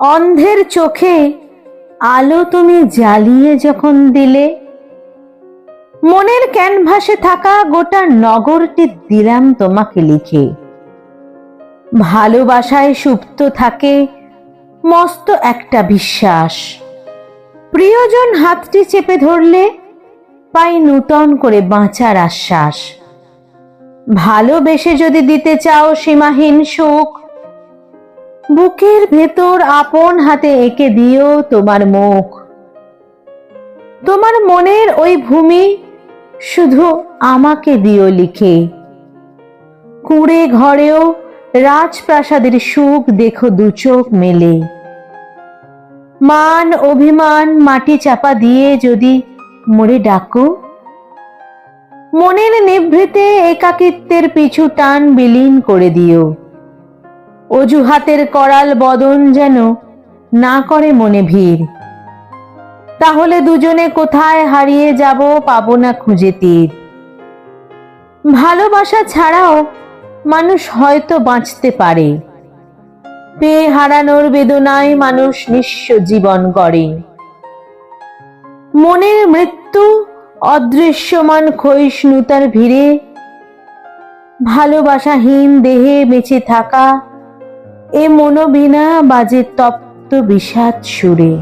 অন্ধের চোখে আলো তুমি জ্বালিয়ে যখন দিলে, মনের ক্যানভাসে থাকা গোটা নগরটি দিলাম তোমাকে লিখে। ভালোবাসায় সুপ্ত থাকে মস্ত একটা বিশ্বাস। প্রিয়জন হাতটি চেপে ধরলে পাই নূতন করে বাঁচার আশ্বাস। ভালোবেসে যদি দিতে চাও সীমাহীন সুখ, বুকের ভেতর আপন হাতে এঁকে দিও তোমার মুখ। তোমার মনের ওই ভূমি শুধু আমাকে দিও লিখে। কুঁড়ে ঘরেও রাজপ্রাসাদের সুখ দেখো দু চোখ মেলে। মান অভিমান মাটি চাপা দিয়ে যদি মোড়ে ডাকো। মনের নিভৃতে একাকিত্বের পিছু টান বিলীন করে দিও। অজুহাতের করাল বদন যেন না করে মনে ভিড়। তাহলে দুজনে কোথায় হারিয়ে যাব পাবো না খুঁজে তীর। ভালোবাসা ছাড়াও মানুষ হয়তো বাঁচতে পারে। পেয়ে হারানোর বেদনায় মানুষ নিঃস্ব জীবন গড়ে। মনের মৃত্যু অদৃশ্যমান ক্ষয়িষ্ণুতার ভিড়ে। ভালোবাসাহীন দেহে বেঁচে থাকা, এ মনোবিনা বাজে তপ্ত বিষাদ সুরে।